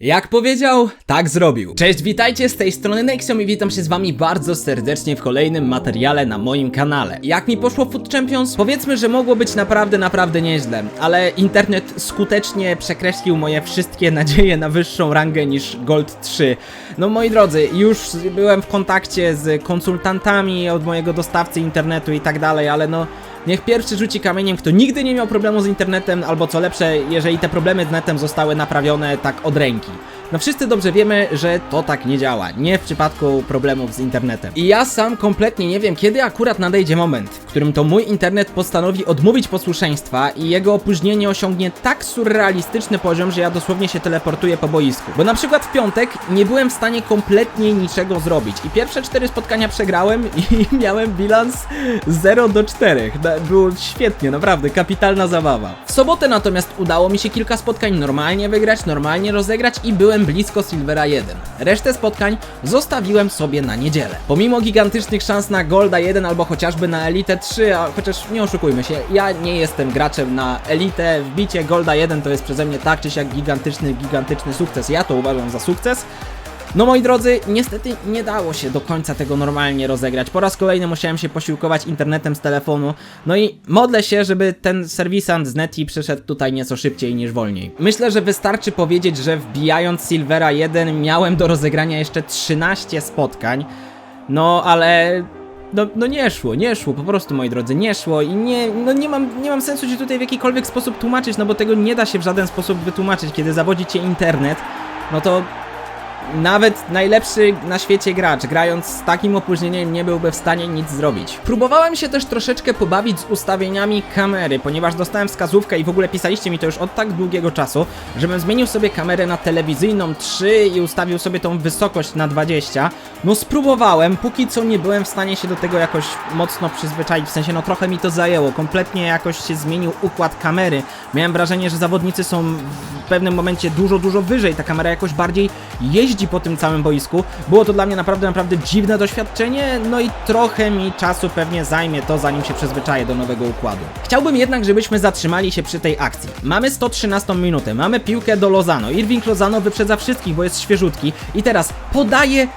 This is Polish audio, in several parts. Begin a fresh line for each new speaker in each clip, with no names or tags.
Jak powiedział, tak zrobił. Cześć, witajcie, z tej strony Nexium i witam się z wami bardzo serdecznie w kolejnym materiale na moim kanale. Jak mi poszło Food Champions? Powiedzmy, że mogło być naprawdę, naprawdę nieźle, ale internet skutecznie przekreślił moje wszystkie nadzieje na wyższą rangę niż Gold 3. No moi drodzy, już byłem w kontakcie z konsultantami od mojego dostawcy internetu i tak dalej, ale no... Niech pierwszy rzuci kamieniem, kto nigdy nie miał problemu z internetem, albo co lepsze, jeżeli te problemy z netem zostały naprawione tak od ręki. No wszyscy dobrze wiemy, że to tak nie działa, nie w przypadku problemów z internetem. I ja sam kompletnie nie wiem, kiedy akurat nadejdzie moment, w którym to mój internet postanowi odmówić posłuszeństwa i jego opóźnienie osiągnie tak surrealistyczny poziom, że ja dosłownie się teleportuję po boisku. Bo na przykład w piątek nie byłem w stanie kompletnie niczego zrobić i pierwsze cztery spotkania przegrałem i miałem bilans 0 do 4. Na- Było świetnie, naprawdę, kapitalna zabawa. W sobotę natomiast udało mi się kilka spotkań normalnie wygrać, normalnie rozegrać i byłem blisko Silvera 1. Resztę spotkań zostawiłem sobie na niedzielę. Pomimo gigantycznych szans na Golda 1 albo chociażby na Elite 3, a chociaż nie oszukujmy się, ja nie jestem graczem na Elite, wbicie Golda 1 to jest przeze mnie tak czy siak gigantyczny, gigantyczny sukces. Ja to uważam za sukces. No moi drodzy, niestety nie dało się do końca tego normalnie rozegrać. Po raz kolejny musiałem się posiłkować internetem z telefonu. No i modlę się, żeby ten serwisant z Neti przyszedł tutaj nieco szybciej niż wolniej. Myślę, że wystarczy powiedzieć, że wbijając Silvera 1 miałem do rozegrania jeszcze 13 spotkań. No ale no, no nie szło, nie szło, po prostu moi drodzy, nie szło i nie, no nie mam, nie mam sensu się tutaj w jakikolwiek sposób tłumaczyć, no bo tego nie da się w żaden sposób wytłumaczyć, kiedy zawodzi cię internet, no to nawet najlepszy na świecie gracz, grając z takim opóźnieniem, nie byłby w stanie nic zrobić. Próbowałem się też troszeczkę pobawić z ustawieniami kamery, ponieważ dostałem wskazówkę i w ogóle pisaliście mi to już od tak długiego czasu, żebym zmienił sobie kamerę na telewizyjną 3 i ustawił sobie tą wysokość na 20. No spróbowałem, póki co nie byłem w stanie się do tego jakoś mocno przyzwyczaić, w sensie no trochę mi to zajęło, kompletnie jakoś się zmienił układ kamery. Miałem wrażenie, że zawodnicy są w pewnym momencie dużo, dużo wyżej, ta kamera jakoś bardziej jeździ po tym całym boisku. Było to dla mnie naprawdę, naprawdę dziwne doświadczenie, no i trochę mi czasu pewnie zajmie to, zanim się przyzwyczaję do nowego układu. Chciałbym jednak, żebyśmy zatrzymali się przy tej akcji. Mamy 113 minutę, mamy piłkę do Lozano. Irving Lozano wyprzedza wszystkich, bo jest świeżutki i teraz podaje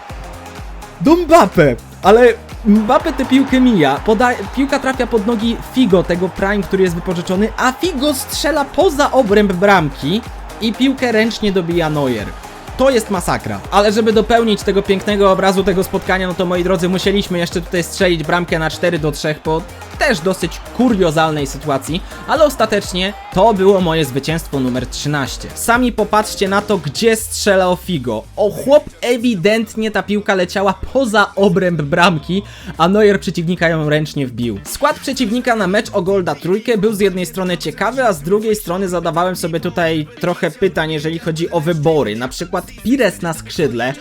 do Mbappe, ale Mbappe tę piłkę mija, poda piłka trafia pod nogi Figo, tego Prime, który jest wypożyczony, a Figo strzela poza obręb bramki i piłkę ręcznie dobija Neuer. To jest masakra. Ale żeby dopełnić tego pięknego obrazu tego spotkania, no to moi drodzy, musieliśmy jeszcze tutaj strzelić bramkę na 4 do 3 po też dosyć kuriozalnej sytuacji, ale ostatecznie to było moje zwycięstwo numer 13. Sami popatrzcie na to, gdzie strzelał Figo. O chłop, ewidentnie ta piłka leciała poza obręb bramki, a Neuer przeciwnika ją ręcznie wbił. Skład przeciwnika na mecz o Golda trójkę był z jednej strony ciekawy, a z drugiej strony zadawałem sobie tutaj trochę pytań, jeżeli chodzi o wybory. Na przykład Pires na skrzydle.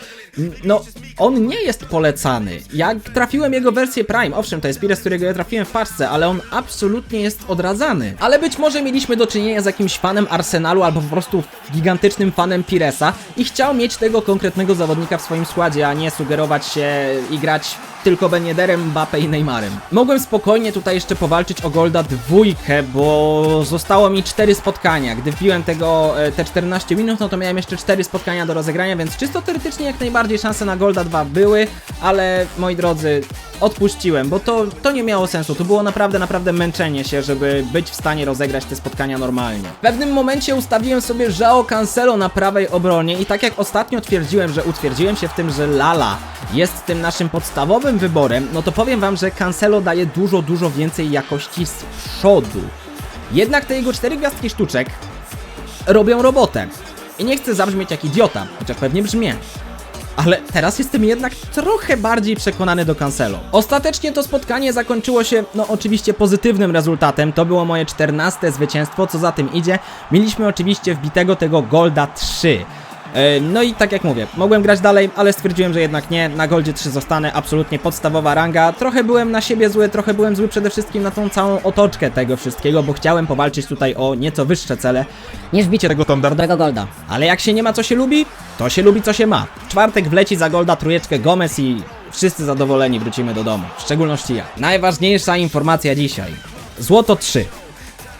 No, on nie jest polecany. Jak trafiłem jego wersję Prime, owszem, to jest Pires, którego ja trafiłem w paczce, ale on absolutnie jest odradzany. Ale być może mieliśmy do czynienia z jakimś fanem Arsenalu albo po prostu gigantycznym fanem Piresa i chciał mieć tego konkretnego zawodnika w swoim składzie, a nie sugerować się i grać tylko Ben Yedderem, Mbappe i Neymarem. Mogłem spokojnie tutaj jeszcze powalczyć o Golda dwójkę, bo zostało mi 4 spotkania. Gdy wbiłem tego e, te 14 minut, no to miałem jeszcze 4 spotkania do rozegrania, więc czysto teoretycznie jak najbardziej szanse na Golda 2 były, ale moi drodzy, odpuściłem, bo to, to nie miało sensu. To było naprawdę, naprawdę męczenie się, żeby być w stanie rozegrać te spotkania normalnie. W pewnym momencie ustawiłem sobie Żao Cancelo na prawej obronie i tak jak ostatnio twierdziłem, że utwierdziłem się w tym, że Lala jest tym naszym podstawowym wyborem, no to powiem wam, że Cancelo daje dużo, dużo więcej jakości z przodu. Jednak te jego cztery gwiazdki sztuczek robią robotę. I nie chcę zabrzmieć jak idiota, chociaż pewnie brzmię. Ale teraz jestem jednak trochę bardziej przekonany do Cancelo. Ostatecznie to spotkanie zakończyło się, no oczywiście pozytywnym rezultatem. To było moje 14 zwycięstwo, co za tym idzie. Mieliśmy oczywiście wbitego tego Golda 3. E, No i tak jak mówię, mogłem grać dalej, ale stwierdziłem, że jednak nie, na Goldzie 3 zostanę, absolutnie podstawowa ranga. Trochę byłem na siebie zły, trochę byłem zły przede wszystkim na tą całą otoczkę tego wszystkiego, bo chciałem powalczyć tutaj o nieco wyższe cele niż bicie tego standardowego Golda. Ale jak się nie ma co się lubi, to się lubi co się ma. W czwartek wleci za Golda trójeczkę Gomez i wszyscy zadowoleni wrócimy do domu, w szczególności ja. Najważniejsza informacja dzisiaj. Złoto 3.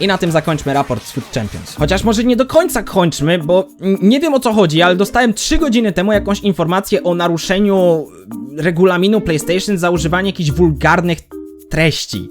I na tym zakończmy raport z Food Champions. Chociaż może nie do końca kończmy, bo mm, nie wiem o co chodzi, ale dostałem 3 godziny temu jakąś informację o naruszeniu regulaminu PlayStation za używanie jakichś wulgarnych treści.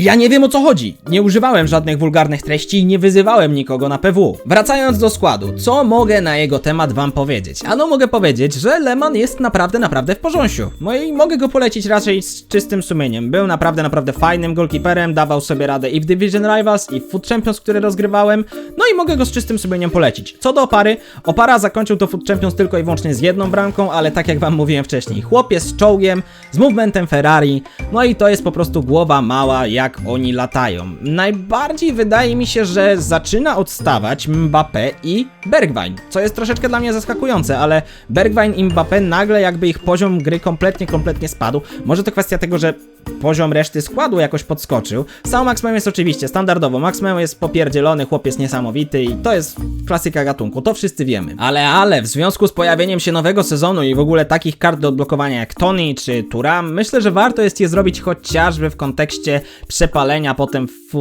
Ja nie wiem o co chodzi. Nie używałem żadnych wulgarnych treści i nie wyzywałem nikogo na PW. Wracając do składu, co mogę na jego temat wam powiedzieć? Ano mogę powiedzieć, że Leman jest naprawdę, naprawdę w porządku. No i mogę go polecić raczej z czystym sumieniem. Był naprawdę, naprawdę fajnym goalkeeperem, dawał sobie radę i w Division Rivals, i w Food Champions, które rozgrywałem. No i mogę go z czystym sumieniem polecić. Co do Opary, Opara zakończył to Food Champions tylko i wyłącznie z jedną bramką, ale tak jak wam mówiłem wcześniej, chłopiec z czołgiem, z movementem Ferrari, no i to jest po prostu głowa mała, jak oni latają. Najbardziej wydaje mi się, że zaczyna odstawać Mbappé i Bergwijn, co jest troszeczkę dla mnie zaskakujące, ale Bergwijn i Mbappé nagle jakby ich poziom gry kompletnie, kompletnie spadł. Może to kwestia tego, że poziom reszty składu jakoś podskoczył. Sam Max Mem jest oczywiście standardowo. Max Mem jest popierdzielony, chłopiec niesamowity i to jest klasyka gatunku, to wszyscy wiemy. Ale, ale, w związku z pojawieniem się nowego sezonu i w ogóle takich kart do odblokowania jak Tony czy Turam, myślę, że warto jest je zrobić chociażby w kontekście przepalenia potem w,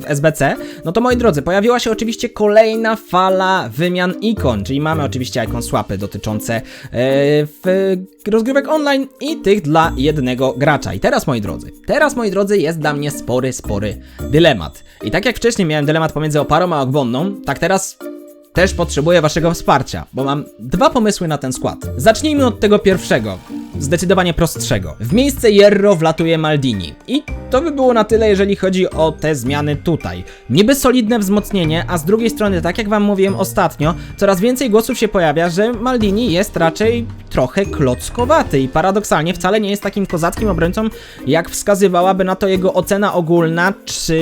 w SBC. No to moi drodzy, pojawiła się oczywiście kolejna fala wymian ikon, czyli mamy oczywiście ikon swapy dotyczące e, w, rozgrywek online i tych dla jednego gracza. I teraz moi drodzy, teraz moi drodzy jest dla mnie spory, spory dylemat. I tak jak wcześniej miałem dylemat pomiędzy Oparą a Ogbonną, tak teraz też potrzebuję waszego wsparcia, bo mam dwa pomysły na ten skład. Zacznijmy od tego pierwszego, zdecydowanie prostszego. W miejsce Jerro wlatuje Maldini. I to by było na tyle, jeżeli chodzi o te zmiany tutaj. Niby solidne wzmocnienie, a z drugiej strony, tak jak wam mówiłem ostatnio, coraz więcej głosów się pojawia, że Maldini jest raczej trochę klockowaty i paradoksalnie wcale nie jest takim kozackim obrońcą, jak wskazywałaby na to jego ocena ogólna czy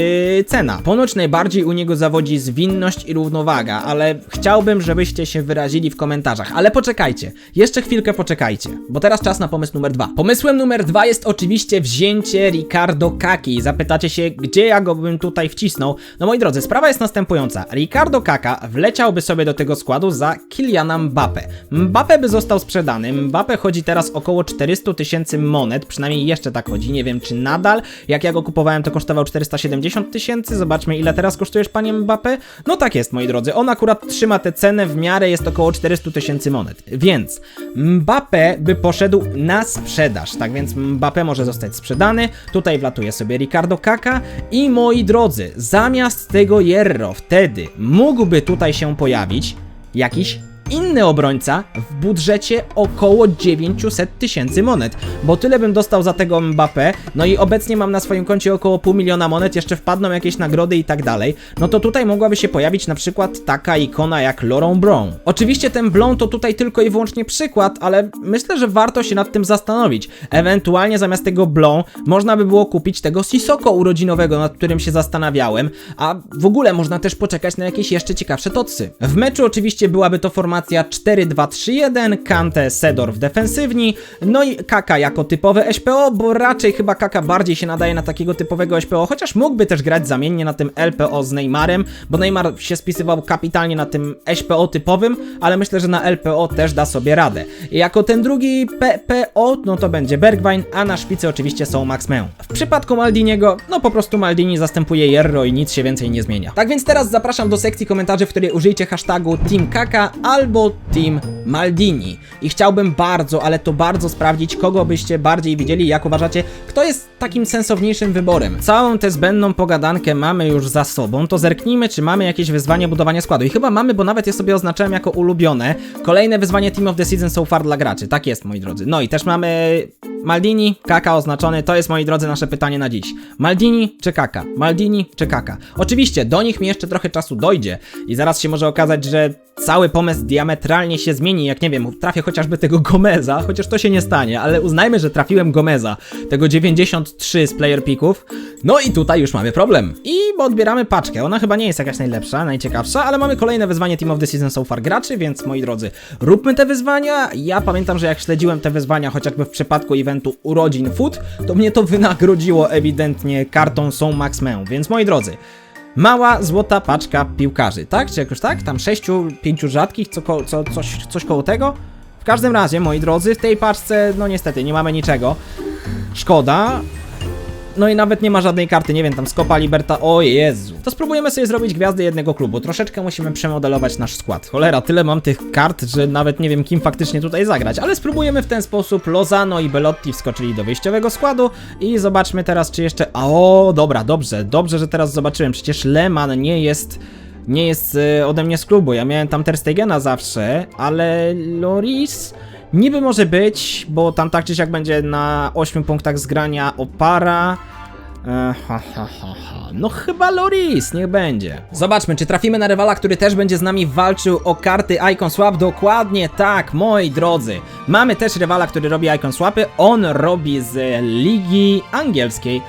cena. Ponoć najbardziej u niego zawodzi zwinność i równowaga, ale chciałbym, żebyście się wyrazili w komentarzach. Ale poczekajcie, jeszcze chwilkę poczekajcie, bo teraz czas na pomysł numer dwa. Pomysłem numer dwa jest oczywiście wzięcie Ricardo Kaki. Zapytacie się, gdzie ja go bym tutaj wcisnął? No moi drodzy, sprawa jest następująca. Ricardo Kaka wleciałby sobie do tego składu za Kyliana Mbappe. Mbappe by został sprzedany. Mbappe chodzi teraz około 400 tysięcy monet, przynajmniej jeszcze tak chodzi. Nie wiem, czy nadal. Jak ja go kupowałem, to kosztował 470 tysięcy. Zobaczmy, ile teraz kosztujesz, panie Mbappe. No tak jest, moi drodzy. On akurat trzyma tę cenę w miarę, jest około 400 tysięcy monet. Więc Mbappe by poszedł na sprzedaż. Tak więc Mbappe może zostać sprzedany. Tutaj wlatuje sobie Ricardo Kaka. I moi drodzy, zamiast tego Jerro wtedy mógłby tutaj się pojawić jakiś inny obrońca w budżecie około 900 tysięcy monet, bo tyle bym dostał za tego Mbappé, no i obecnie mam na swoim koncie około pół miliona monet, jeszcze wpadną jakieś nagrody i tak dalej, no to tutaj mogłaby się pojawić na przykład taka ikona jak Laurent Brown. Oczywiście ten Blon to tutaj tylko i wyłącznie przykład, ale myślę, że warto się nad tym zastanowić. Ewentualnie zamiast tego Blon można by było kupić tego Sisoko urodzinowego, nad którym się zastanawiałem, a w ogóle można też poczekać na jakieś jeszcze ciekawsze tocy. W meczu oczywiście byłaby to formacja 4-2-3-1, Kante, Sedor w defensywni, no i Kaka jako typowe SPO, bo raczej chyba Kaka bardziej się nadaje na takiego typowego SPO, chociaż mógłby też grać zamiennie na tym LPO z Neymarem, bo Neymar się spisywał kapitalnie na tym SPO typowym, ale myślę, że na LPO też da sobie radę. Jako ten drugi PPO, no to będzie Bergwijn, a na szpicy oczywiście są Max Meun. W przypadku Maldiniego, no po prostu Maldini zastępuje Jerro i nic się więcej nie zmienia. Tak więc teraz zapraszam do sekcji komentarzy, w której użyjcie hashtagu Team Kaka albo Team Maldini. I chciałbym bardzo, ale to bardzo sprawdzić, kogo byście bardziej widzieli, jak uważacie, kto jest takim sensowniejszym wyborem. Całą tę zbędną pogadankę mamy już za sobą, to zerknijmy, czy mamy jakieś wyzwanie budowania składu. I chyba mamy, bo nawet je sobie oznaczyłem jako ulubione. Kolejne wyzwanie Team of the Season so far dla graczy. Tak jest, moi drodzy. No i też mamy Maldini, Kaka oznaczony. To jest, moi drodzy, nasze pytanie na dziś. Maldini czy Kaka? Maldini czy Kaka? Oczywiście, do nich mi jeszcze trochę czasu dojdzie i zaraz się może okazać, że cały pomysł diametralnie się zmieni, jak nie wiem, trafię chociażby tego Gomeza, chociaż to się nie stanie, ale uznajmy, że trafiłem Gomeza, tego 93 z player picków. No i tutaj już mamy problem. I odbieramy paczkę. Ona chyba nie jest jakaś najlepsza, najciekawsza, ale mamy kolejne wyzwanie Team of the Season so far graczy, więc moi drodzy, róbmy te wyzwania. Ja pamiętam, że jak śledziłem te wyzwania, chociażby w przypadku eventu urodzin Food, to mnie to wynagrodziło ewidentnie kartą są Max. Więc moi drodzy, Mała złota paczka piłkarzy, tak? Czy jakoś tak? Tam sześciu, pięciu rzadkich, co, co, coś, coś koło tego? W każdym razie, moi drodzy, w tej paczce, no niestety, nie mamy niczego. Szkoda. No i nawet nie ma żadnej karty, nie wiem, tam Skopa Liberta, o Jezu. To spróbujemy sobie zrobić gwiazdy jednego klubu. Troszeczkę musimy przemodelować nasz skład. Cholera, tyle mam tych kart, że nawet nie wiem, kim faktycznie tutaj zagrać. Ale spróbujemy w ten sposób. Lozano i Belotti wskoczyli do wyjściowego składu i zobaczmy teraz, czy jeszcze... O, dobra, dobrze, dobrze, że teraz zobaczyłem. Przecież Lehmann nie jest nie jest e, ode mnie z klubu. Ja miałem tam Ter Stegena zawsze, ale Loris niby może być, bo tam tak czy siak będzie na 8 punktach zgrania opara. E. No chyba Loris, niech będzie. Zobaczmy, czy trafimy na rywala, który też będzie z nami walczył o karty Icon Swap. Dokładnie tak, moi drodzy. Mamy też rywala, który robi Icon Swapy. On robi z Ligi Angielskiej.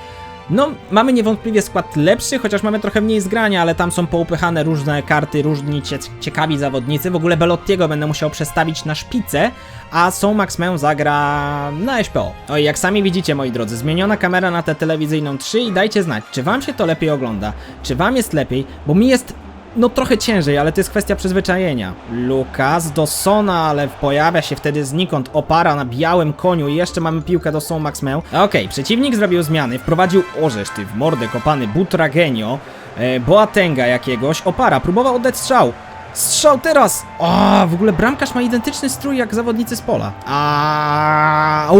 No, mamy niewątpliwie skład lepszy, chociaż mamy trochę mniej zgrania, ale tam są poupychane różne karty, różni cie ciekawi zawodnicy. W ogóle Belottiego będę musiał przestawić na szpicę, a Są Max Mę zagra na SPO. Oj, jak sami widzicie, moi drodzy, zmieniona kamera na tę telewizyjną 3 i dajcie znać, czy wam się to lepiej ogląda, czy wam jest lepiej, bo mi jest no trochę ciężej, ale to jest kwestia przyzwyczajenia. Lukas do Sona, ale pojawia się wtedy znikąd opara na białym koniu i jeszcze mamy piłkę do Son Maxmeu. Okej, przeciwnik zrobił zmiany, wprowadził orzesz ty w mordę kopany Butragenio, e, Boatenga jakiegoś, opara, próbował oddać strzał. Strzał teraz! O, w ogóle bramkarz ma identyczny strój jak zawodnicy z pola. A.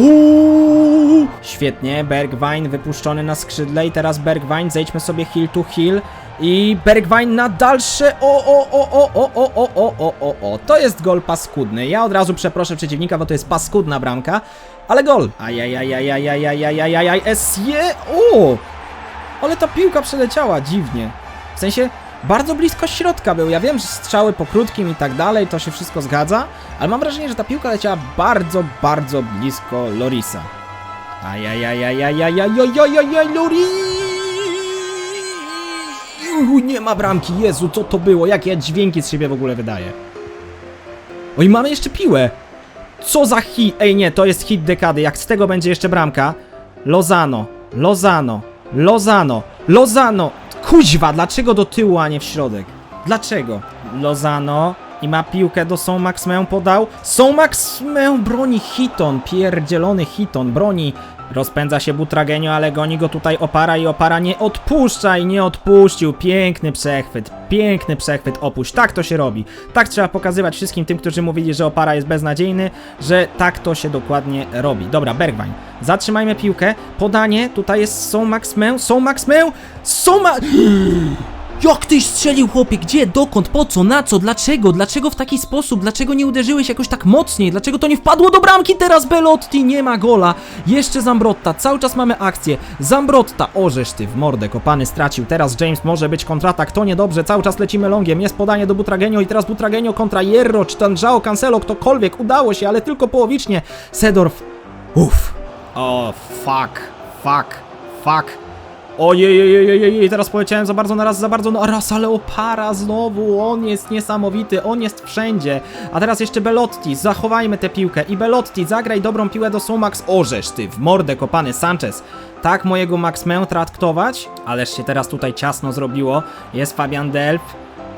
Świetnie, Bergwijn wypuszczony na skrzydle i teraz Bergwijn, zejdźmy sobie hill to hill i Bergwijn na dalsze. O, o, o, o, o, o, o, o, o, o, o. To jest gol paskudny. Ja od razu przeproszę przeciwnika, bo to jest paskudna bramka, ale gol. Ajajajajajajajajajajaj, SJ. O! Ale ta piłka przeleciała dziwnie. W sensie bardzo blisko środka był. Ja wiem, że strzały po krótkim i tak dalej, to się wszystko zgadza, ale mam wrażenie, że ta piłka leciała bardzo, bardzo blisko Lorisa. Ajajajajajajajajajajaj, Loris! Nie ma bramki, Jezu, co to było? Jakie ja dźwięki z siebie w ogóle wydaję? Oj, mamy jeszcze piłę! Co za hit? Ej, nie, to jest hit dekady. Jak z tego będzie jeszcze bramka? Lozano, Lozano, Lozano, Lozano! Kuźwa, dlaczego do tyłu, a nie w środek? Dlaczego? Lozano i ma piłkę do Są Maxmę podał. Są Maxmę broni Hiton, pierdzielony Hiton, broni. Rozpędza się Butragenio, ale goni go tutaj Opara i Opara nie odpuszcza i nie odpuścił. Piękny przechwyt, piękny przechwyt, opuść. Tak to się robi. Tak trzeba pokazywać wszystkim tym, którzy mówili, że Opara jest beznadziejny, że tak to się dokładnie robi. Dobra, Bergwijn. Zatrzymajmy piłkę. Podanie, tutaj jest Są Maxmę, Są Maxmę, Są Ma... Jak tyś strzelił, chłopie? Gdzie? Dokąd? Po co? Na co? Dlaczego? Dlaczego w taki sposób? Dlaczego nie uderzyłeś jakoś tak mocniej? Dlaczego to nie wpadło do bramki teraz? Belotti nie ma gola. Jeszcze Zambrotta. Cały czas mamy akcję. Zambrotta. Orzesz ty w mordę. Kopany stracił. Teraz James może być kontratak. To niedobrze. Cały czas lecimy longiem. Jest podanie do Butragenio i teraz Butragenio kontra Jerro. Czy ten João Cancelo? Ktokolwiek. Udało się, ale tylko połowicznie. Sedorf. Uff. O, fuck. Fuck. Fuck. Ojej, teraz poleciałem za bardzo na raz, za bardzo na raz, ale opara znowu, on jest niesamowity, on jest wszędzie. A teraz jeszcze Belotti, zachowajmy tę piłkę i Belotti, zagraj dobrą piłę do Sumax, orzesz ty, w mordę kopany Sanchez. Tak mojego Max Mę traktować? Ależ się teraz tutaj ciasno zrobiło, jest Fabian Delp.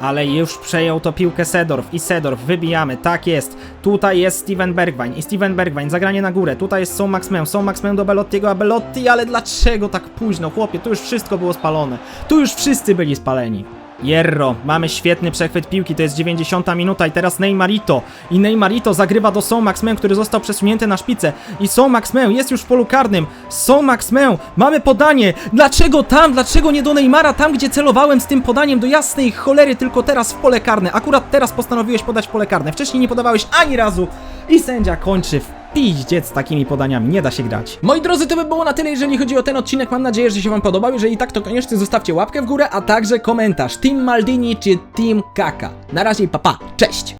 Ale już przejął to piłkę Sedorf i Sedorf, wybijamy, tak jest. Tutaj jest Steven Bergwijn i Steven Bergwijn, zagranie na górę. Tutaj jest Są Max Mę, Są Max Mę do Belottiego, a Belotti, ale dlaczego tak późno? Chłopie, tu już wszystko było spalone. Tu już wszyscy byli spaleni. Jerro, mamy świetny przechwyt piłki, to jest 90 minuta i teraz Neymarito. I Neymarito zagrywa do Są Maxmę, który został przesunięty na szpicę. I Są Maxmę jest już w polu karnym. Są Maxmę, mamy podanie. Dlaczego tam? Dlaczego nie do Neymara? Tam, gdzie celowałem z tym podaniem do jasnej cholery, tylko teraz w pole karne. Akurat teraz postanowiłeś podać pole karne. Wcześniej nie podawałeś ani razu. I sędzia kończy w piździec takimi podaniami, nie da się grać. Moi drodzy, to by było na tyle, jeżeli chodzi o ten odcinek. Mam nadzieję, że się Wam podobał. Jeżeli tak, to koniecznie zostawcie łapkę w górę, a także komentarz. Team Maldini czy Team Kaka. Na razie, papa, cześć!